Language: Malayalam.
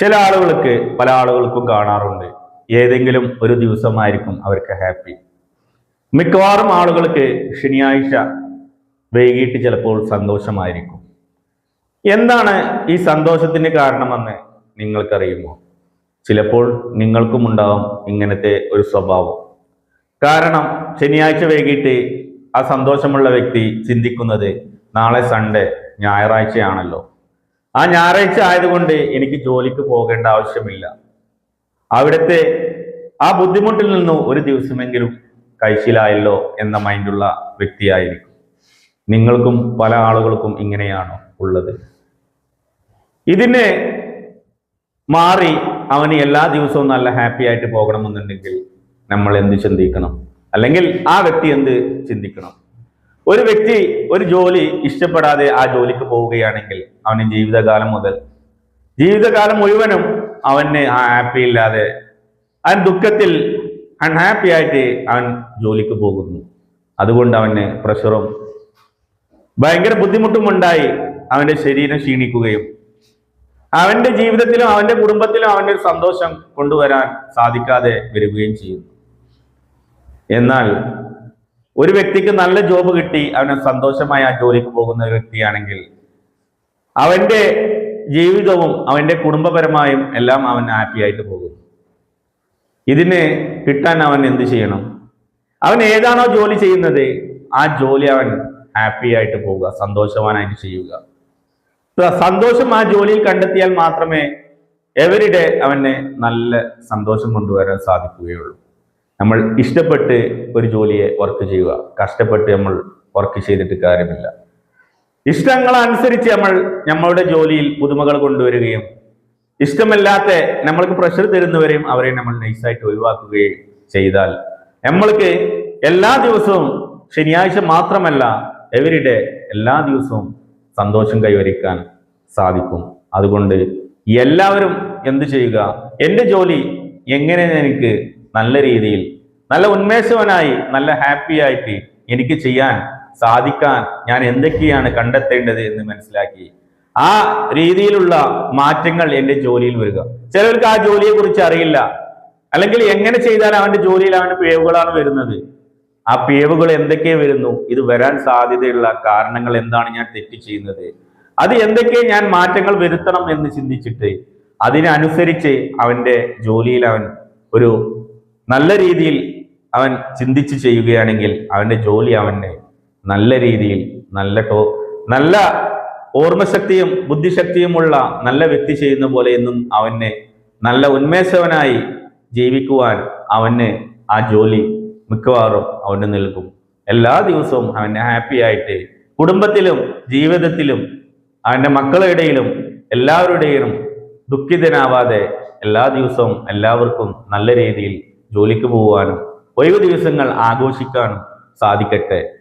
ചില ആളുകൾക്ക് പല ആളുകൾക്കും കാണാറുണ്ട്. ഏതെങ്കിലും ഒരു ദിവസമായിരിക്കും അവർക്ക് ഹാപ്പി. മിക്കവാറും ആളുകൾക്ക് ശനിയാഴ്ച വൈകിട്ട് ചിലപ്പോൾ സന്തോഷമായിരിക്കും. എന്താണ് ഈ സന്തോഷത്തിന് കാരണമെന്ന് നിങ്ങൾക്കറിയുമോ? ചിലപ്പോൾ നിങ്ങൾക്കും ഉണ്ടാവും ഇങ്ങനത്തെ ഒരു സ്വഭാവം. കാരണം ശനിയാഴ്ച വൈകിട്ട് ആ സന്തോഷമുള്ള വ്യക്തി ചിന്തിക്കുന്നത് നാളെ സൺഡേ ഞായറാഴ്ചയാണല്ലോ. ആ ഞായറാഴ്ച ആയതുകൊണ്ട് എനിക്ക് ജോലിക്ക് പോകേണ്ട ആവശ്യമില്ല. അവിടുത്തെ ആ ബുദ്ധിമുട്ടിൽ നിന്നും ഒരു ദിവസമെങ്കിലും കഴിച്ചിലായല്ലോ എന്ന മൈൻഡുള്ള വ്യക്തിയായിരിക്കും. നിങ്ങൾക്കും പല ആളുകൾക്കും ഇങ്ങനെയാണോ ഉള്ളത്. ഇതിനെ മാറി അവന് എല്ലാ ദിവസവും നല്ല ഹാപ്പി ആയിട്ട് പോകണമെന്നുണ്ടെങ്കിൽ നമ്മൾ എന്ത് ചിന്തിക്കണം? അല്ലെങ്കിൽ ആ വ്യക്തി എന്ത് ചിന്തിക്കണം? ഒരു വ്യക്തി ഒരു ജോലി ഇഷ്ടപ്പെടാതെ ആ ജോലിക്ക് പോവുകയാണെങ്കിൽ അവന് ജീവിതകാലം മുതൽ ജീവിതകാലം മുഴുവനും അവന് ആ ഹാപ്പി ഇല്ലാതെ അവൻ ദുഃഖത്തിൽ അൺഹാപ്പി ആയിട്ട് അവൻ ജോലിക്ക് പോകുന്നു. അതുകൊണ്ട് അവന് പ്രഷറും ഭയങ്കര ബുദ്ധിമുട്ടും ഉണ്ടായി അവന്റെ ശരീരം ക്ഷീണിക്കുകയും അവന്റെ ജീവിതത്തിലും അവന്റെ കുടുംബത്തിലും അവന്റെ ഒരു സന്തോഷം കൊണ്ടുവരാൻ സാധിക്കാതെ വരികയും ചെയ്യുന്നു. എന്നാൽ ഒരു വ്യക്തിക്ക് നല്ല ജോബ് കിട്ടി അവന് സന്തോഷമായി ആ ജോലിക്ക് പോകുന്ന ഒരു വ്യക്തിയാണെങ്കിൽ അവന്റെ ജീവിതവും അവന്റെ കുടുംബപരമായും എല്ലാം അവൻ ഹാപ്പി ആയിട്ട് പോകും ഇതിന് കിട്ടാൻ അവൻ എന്ത് ചെയ്യണം? അവൻ ഏതാണോ ജോലി ചെയ്യുന്നത് ആ ജോലി അവൻ ഹാപ്പി ആയിട്ട് പോവുക സന്തോഷവാനായിട്ട് ചെയ്യുക. സന്തോഷം ആ ജോലിയിൽ കണ്ടെത്തിയാൽ മാത്രമേ എവരിഡേ അവന് നല്ല സന്തോഷം കൊണ്ടുവരാൻ സാധിക്കുകയുള്ളൂ. നമ്മൾ ഇഷ്ടപ്പെട്ട് ഒരു ജോലിയെ വർക്ക് ചെയ്യുക. കഷ്ടപ്പെട്ട് നമ്മൾ വർക്ക് ചെയ്തിട്ട് കാര്യമില്ല. ഇഷ്ടങ്ങളനുസരിച്ച് നമ്മൾ നമ്മളുടെ ജോലിയിൽ പുതുമകൾ കൊണ്ടുവരികയും ഇഷ്ടമല്ലാത്ത നമ്മൾക്ക് പ്രഷർ തരുന്നവരെയും അവരെ നമ്മൾ നൈസായിട്ട് ഒഴിവാക്കുകയും ചെയ്താൽ നമ്മൾക്ക് എല്ലാ ദിവസവും ശനിയാഴ്ച മാത്രമല്ല എവരിഡേ എല്ലാ ദിവസവും സന്തോഷം കൈവരിക്കാൻ സാധിക്കും. അതുകൊണ്ട് എല്ലാവരും എന്ത് ചെയ്യുക? എന്റെ ജോലി എങ്ങനെ എനിക്ക് നല്ല രീതിയിൽ നല്ല ഉന്മേഷവനായി നല്ല ഹാപ്പി ആയിട്ട് എനിക്ക് ചെയ്യാൻ സാധിക്കാൻ ഞാൻ എന്തൊക്കെയാണ് കണ്ടെത്തേണ്ടത് എന്ന് മനസ്സിലാക്കി. ആ രീതിയിലുള്ള മാറ്റങ്ങൾ എന്റെ ജോലിയിൽ വരിക. ചിലർക്ക് ആ ജോലിയെ കുറിച്ച് അറിയില്ല. അല്ലെങ്കിൽ എങ്ങനെ ചെയ്താൽ അവന്റെ ജോലിയിൽ അവന്റെ പിഴവുകളാണ് വരുന്നത്. ആ പിഴവുകൾ എന്തൊക്കെ വരുന്നു? ഇത് വരാൻ സാധ്യതയുള്ള കാരണങ്ങൾ എന്താണ് ഞാൻ തെറ്റ് ചെയ്യുന്നത്? അത് എന്തൊക്കെ ഞാൻ മാറ്റങ്ങൾ വരുത്തണം എന്ന് ചിന്തിച്ചിട്ട് അതിനനുസരിച്ച് അവന്റെ ജോലിയിൽ അവൻ ഒരു നല്ല രീതിയിൽ അവൻ ചിന്തിച്ച് ചെയ്യുകയാണെങ്കിൽ അവന്റെ ജോലി അവന് നല്ല രീതിയിൽ നല്ല ടോ നല്ല ഓർമ്മശക്തിയും ബുദ്ധിശക്തിയുമുള്ള നല്ല വ്യക്തി ചെയ്യുന്ന പോലെ എന്നും അവന് നല്ല ഉന്മേഷവനായി ജീവിക്കുവാൻ അവന് ആ ജോലി മിക്കവാറും അവന് നൽകും. എല്ലാ ദിവസവും അവന് ഹാപ്പി ആയിട്ട് കുടുംബത്തിലും ജീവിതത്തിലും അവന്റെ മക്കളുടെ എല്ലാവരുടെയും ദുഃഖിതനാവാതെ എല്ലാ ദിവസവും എല്ലാവർക്കും നല്ല രീതിയിൽ ജോലിക്ക് പോവാനും ഒഴിവ് ദിവസങ്ങൾ ആഘോഷിക്കാനും സാധിക്കട്ടെ.